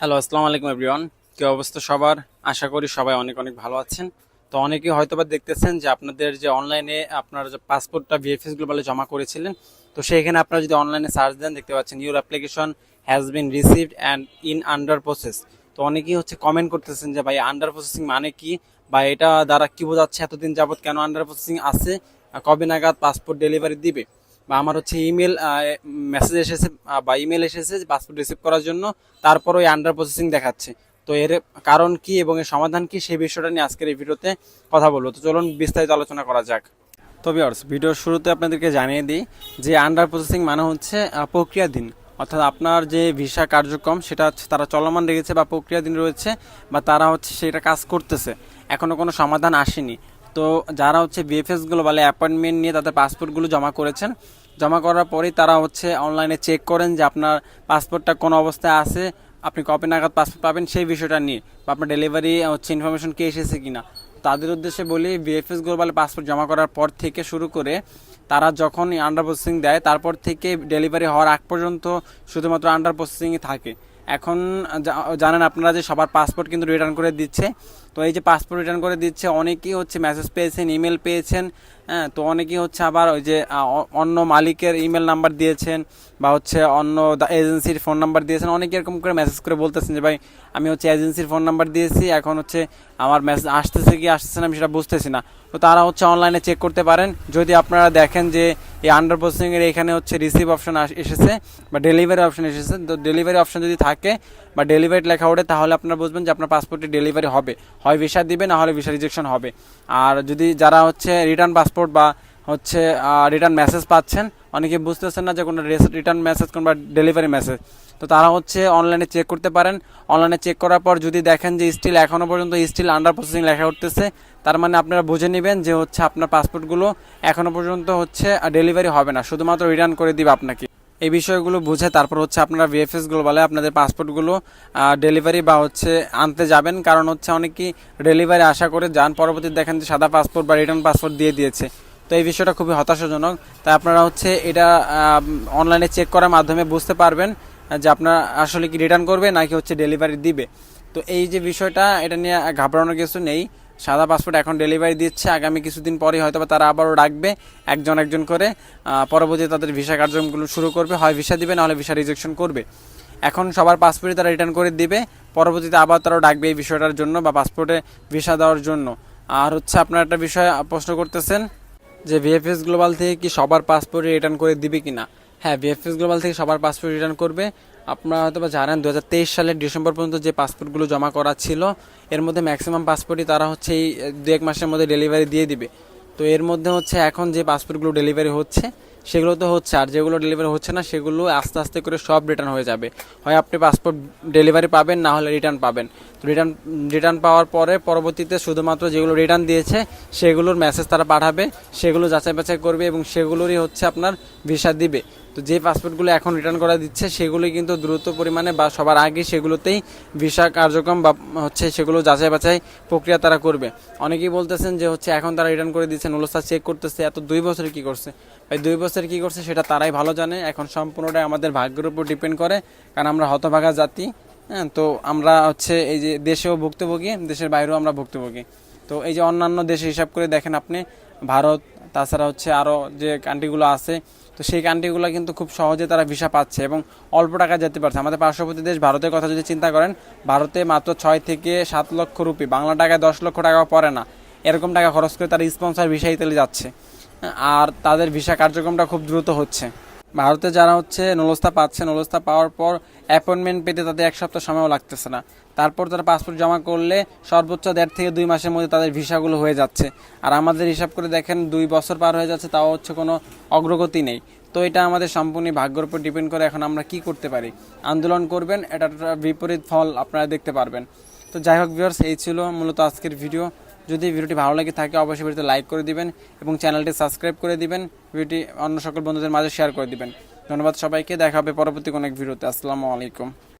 Hello আসসালামু আলাইকুম everyone কি অবস্থা সবার? আশা করি সবাই অনেক অনেক ভালো আছেন। তো অনেকেই হয়তোবা দেখতেছেন যে আপনাদের যে অনলাইনে আপনার যে পাসপোর্টটা ভিএফএস গ্লোবালে জমা করেছিলেন, তো সেইখানে আপনারা যদি অনলাইনে সার্চ দেন, দেখতে পাচ্ছেন your application has been received and in under process তো অনেকেই হচ্ছে কমেন্ট করতেছেন যে ভাই আন্ডার প্রসেসিং মানে কি? বা এটা দ্বারা কী বোঝাচ্ছে? এতদিন যাবত কেন আন্ডার প্রসেসিং আছে? কবে নাগাদ পাসপোর্ট ডেলিভারি দিবে? বা আমার হচ্ছে ইমেল মেসেজ এসেছে বা ইমেল এসেছে পাসপোর্ট রিসিভ করার জন্য, তারপর ওই আন্ডার প্রসেসিং দেখাচ্ছে। তো এর কারণ কি এবং এর সমাধান কি সেই বিষয়টা নিয়ে আজকের এই ভিডিওতে কথা বলব। তো চলুন বিস্তারিত আলোচনা করা যাক। তো ভিউয়ার্স ভিডিওর শুরুতে আপনাদেরকে জানিয়ে দিই যে আন্ডার প্রসেসিং মানে হচ্ছে প্রক্রিয়াধীন। অর্থাৎ আপনার যে ভিসা কার্যক্রম, সেটা হচ্ছে তারা চলমান রেখেছে বা প্রক্রিয়াধীন রয়েছে, বা তারা হচ্ছে সেটা কাজ করতেছে। এখনও কোনো সমাধান আসেনি। তো যারা হচ্ছে বিএফএসগুলো বলে অ্যাপয়েন্টমেন্ট নিয়ে তাদের পাসপোর্টগুলো জমা করেছেন জমা করার পরেই তারা হচ্ছে অনলাইনে চেক করেন যে আপনার পাসপোর্টটা কোন অবস্থায় আছে, আপনি কপি নাগাদ পাসপোর্ট পাবেন সেই বিষয়টা নিয়ে বা আপনার ডেলিভারি হচ্ছে ইনফরমেশন কে এসেছে কিনা। তাদের উদ্দেশ্যে বলি বিএফএস গ্লোবালে পাসপোর্ট জমা করার পর থেকে শুরু করে তারা যখন আন্ডার প্রসেসিং দেয়, তারপর থেকে ডেলিভারি হওয়ার আগ পর্যন্ত শুধুমাত্র আন্ডার প্রসেসিংই থাকে। এখন জানেন আপনারা যে সবার পাসপোর্ট কিন্তু রিটার্ন করে দিচ্ছে। তো এই যে পাসপোর্ট রিটার্ন করে দিচ্ছে, অনেকেই হচ্ছে মেসেজ পেয়েছেন ইমেল পেয়েছেন হ্যাঁ তো অনেকেই হচ্ছে আবার ওই যে অন্য মালিকের ইমেল নাম্বার দিয়েছেন বা হচ্ছে অন্য এজেন্সির ফোন নাম্বার দিয়েছেন। অনেকে এরকম করে মেসেজ করে বলতেছেন যে, ভাই, আমি হচ্ছে এজেন্সির ফোন নাম্বার দিয়েছি, এখন হচ্ছে আমার মেসেজ আসতেছে কি, আসতেছে না, আমি সেটা বুঝতেছি না। তো তারা হচ্ছে অনলাইনে চেক করতে পারেন। যদি আপনারা দেখেন যে এই আন্ডার প্রসেসিংয়ের এখানে হচ্ছে রিসিভ অপশন এসেছে বা ডেলিভারি অপশন এসেছে। তো ডেলিভারি অপশন যদি থাকে বা ডেলিভারি লেখা ওঠে, তাহলে আপনারা বুঝবেন যে আপনার পাসপোর্টটি ডেলিভারি হবে। হয় ভিসা দিবে, না হলে ভিসা রিজেকশন হবে। আর যদি যারা হচ্ছে রিটার্ন পাসপোর্ট বা হচ্ছে রিটার্ন মেসেজ পাচ্ছেন অনেকে বুঝতেছেন না যে কোনো রিটার্ন মেসেজ কোন ডেলিভারি মেসেজ তো তারা হচ্ছে অনলাইনে চেক করতে পারেন। অনলাইনে চেক করার পর যদি দেখেন যে স্টিল এখনও পর্যন্ত স্টিল আন্ডার প্রসেসিং লেখা উঠতেছে, তার মানে আপনারা বুঝে নেবেন যে হচ্ছে আপনার পাসপোর্টগুলো এখনও পর্যন্ত হচ্ছে ডেলিভারি হবে না। শুধুমাত্র রিটার্ন করে দিবে আপনাকে। এই বিষয়গুলো বুঝে তারপর হচ্ছে আপনারা ভিএফএস গ্লোবালে আপনাদের পাসপোর্টগুলো ডেলিভারি বা হচ্ছে আনতে যাবেন। কারণ হচ্ছে অনেকেই ডেলিভারি আশা করে যান পরবর্তী দেখেন যে সাদা পাসপোর্ট বা রিটার্ন পাসপোর্ট দিয়ে দিয়েছে। তো এই বিষয়টা খুবই হতাশাজনক। তাই আপনারা হচ্ছে এটা অনলাইনে চেক করার মাধ্যমে বুঝতে পারবেন, যে আপনার আসলে কি রিটার্ন করবে নাকি হচ্ছে ডেলিভারি দিবে। তো এই যে বিষয়টা, এটা নিয়ে ঘাবড়ানোর কিছু নেই। সাদা পাসপোর্ট এখন ডেলিভারি দিচ্ছে, আগামী কিছুদিন পরে হয়তো বা তারা আবারও ডাকবে একজন একজন করে। পরবর্তীতে তাদের ভিসা কার্যক্রমগুলো শুরু করবে, হয় ভিসা দিবে, নাহলে ভিসা রিজেকশন করবে। এখন সবার পাসপোর্টে তারা রিটার্ন করে দিবে, পরবর্তীতে আবার তারা ডাকবে এই বিষয়টার জন্য বা পাসপোর্টে ভিসা দেওয়ার জন্য। আর হচ্ছে আপনার একটা বিষয় প্রশ্ন করতেছেন যে ভিএফএস গ্লোবাল থেকে কি সবার পাসপোর্ট রিটার্ন করে দিবে কি না হ্যাঁ ভিএফএস গ্লোবাল থেকে সবার পাসপোর্ট রিটার্ন করবে। আপনারা হয়তো বা জানেন দু হাজার তেইশ সালের ডিসেম্বর পর্যন্ত যে পাসপোর্টগুলো জমা করা ছিল, এর মধ্যে ম্যাক্সিমাম পাসপোর্টই তারা হচ্ছে এই দু এক মাসের মধ্যে ডেলিভারি দিয়ে দিবে। তো এর মধ্যে হচ্ছে এখন যে পাসপোর্টগুলো ডেলিভারি হচ্ছে সেগুলো তো হচ্ছে, আর যেগুলো ডেলিভারি হচ্ছে না, সেগুলো আস্তে আস্তে করে সব রিটার্ন হয়ে যাবে। হয় আপনি পাসপোর্ট ডেলিভারি পাবেন, না হলে রিটার্ন পাবেন। তো রিটার্ন রিটার্ন পাওয়ার পরে পরবর্তীতে শুধুমাত্র যেগুলো রিটার্ন দিয়েছে, সেগুলোর মেসেজ তারা পাঠাবে, সেগুলো যাচাই বাছাই করবে এবং সেগুলোরই হচ্ছে আপনার ভিসা দিবে। তো যে পাসপোর্টগুলো এখন রিটার্ন করা দিচ্ছে সেগুলোই কিন্তু দ্রুত পরিমাণে বা সবার আগে সেগুলোতেই ভিসা কার্যক্রম বা হচ্ছে সেগুলো যাচাই বাছাই প্রক্রিয়া তারা করবে। অনেকেই বলতেছেন যে হচ্ছে এখন তারা রিটার্ন করে দিচ্ছেন ওলোসা চেক করতেছে, এত দুই বছরে কি করছে? ভাই, দুই বছর কি করছে সেটা তারাই ভালো জানে। এখন সম্পূর্ণটাই আমাদের ভাগ্যের উপর ডিপেন্ড করে, কারণ আমরা হতভাগা জাতি হ্যাঁ তো আমরা হচ্ছে এই যে দেশেও ভুক্তভোগী, দেশের বাইরেও আমরা ভুক্তভোগী। তো এই যে অন্যান্য দেশে হিসাব করে দেখেন আপনি, ভারত, তাছাড়া হচ্ছে আরও যে কান্ট্রিগুলো আছে তো সেই কান্ট্রিগুলো কিন্তু খুব সহজে তারা ভিসা পাচ্ছে এবং অল্প টাকা যেতে পারছে। আমাদের পার্শ্ববর্তী দেশ ভারতের কথা যদি চিন্তা করেন, ভারতে মাত্র ছয় থেকে সাত লক্ষ রুপি, বাংলা টাকায় দশ লক্ষ টাকাও পড়ে না। এরকম টাকা খরচ করে তারা স্পন্সর ভিসা ইতালি যাচ্ছে। আর তাদের ভিসা কার্যক্রমটা খুব দ্রুত হচ্ছে। ভারতে যারা হচ্ছে নলস্তা পাচ্ছে নলস্তা পাওয়ার পর অ্যাপয়েন্টমেন্ট পেতে তাদের এক সপ্তাহ সময়ও লাগতেছে না। তারপর তারা পাসপোর্ট জমা করলে সর্বোচ্চ দেড় থেকে দুই মাসের মধ্যে তাদের ভিসাগুলো হয়ে যাচ্ছে। আর আমাদের হিসাব করে দেখেন, দুই বছর পার হয়ে যাচ্ছে, তাও হচ্ছে কোনো অগ্রগতি নেই। তো এটা আমাদের সম্পূর্ণ ভাগ্যের উপর ডিপেন্ড করে এখন আমরা কি করতে পারি। আন্দোলন করবেন এটা বিপরীত ফল আপনারা দেখতে পারবেন। তো যাই হোক ভিউয়ার্স এই ছিল মূলত আজকের ভিডিও যদি ভিডিওটি ভালো লাগে থাকে, অবশ্যই ভিডিওতে লাইক করে দিবেন এবং চ্যানেলটি সাবস্ক্রাইব করে দিবেন। ভিডিওটি অন্য সকল বন্ধুদের মাঝে শেয়ার করে দিবেন। ধন্যবাদ সবাইকে। দেখা হবে পরবর্তী কোনো এক ভিডিওতে। আসসালামু আলাইকুম।